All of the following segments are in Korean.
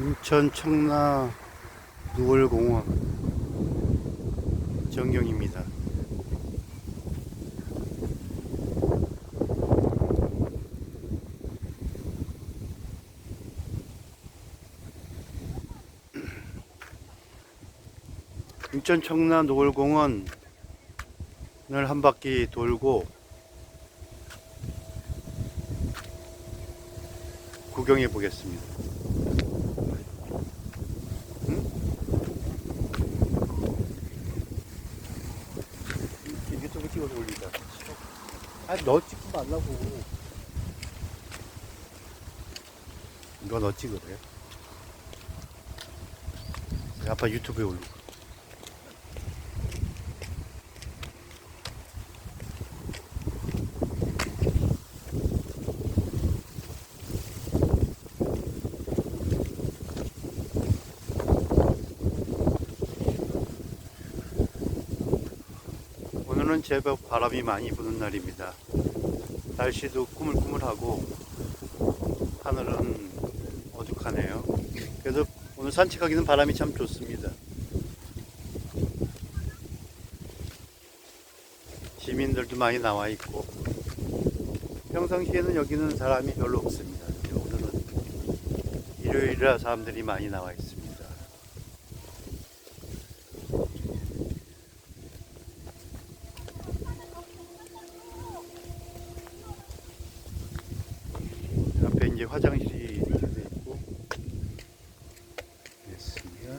인천 청라 누월공원 정경입니다. 인천 청라 노을공원을 한 바퀴 돌고 구경해 보겠습니다. 유튜브 찍어서 올리자. 아, 너 찍지 말라고. 이거 너 찍으래. 아빠 유튜브에 올리고. 오늘은 제법 바람이 많이 부는 날입니다. 날씨도 꾸물꾸물하고 하늘은 어둑하네요. 그래도 오늘 산책하기는 바람이 참 좋습니다. 시민들도 많이 나와 있고 평상시에는 여기는 사람이 별로 없습니다. 오늘은 일요일이라 사람들이 많이 나와 있습니다. 앞에 이제 화장실이 이렇게 돼 있고 됐습니다.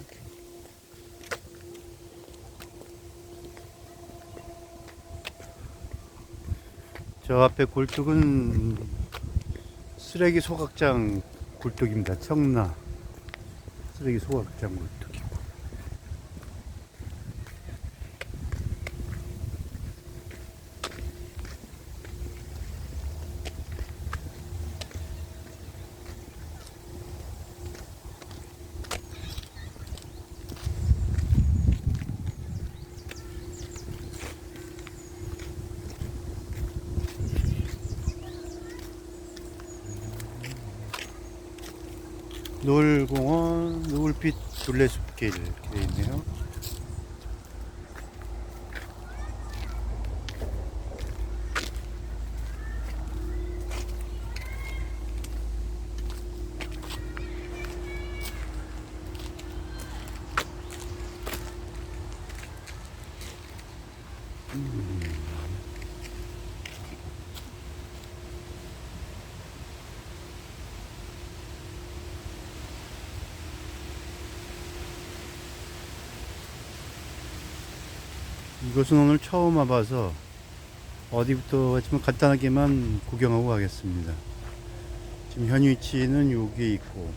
저 앞에 굴뚝은 쓰레기 소각장 굴뚝입니다. 청라 쓰레기 소각장 굴뚝 노을공원 노을빛 둘레숲길 이렇게 돼 있네요. 이것은 오늘 처음 와봐서 어디부터 하지만 간단하게만 구경하고 가겠습니다. 지금 현 위치는 여기 있고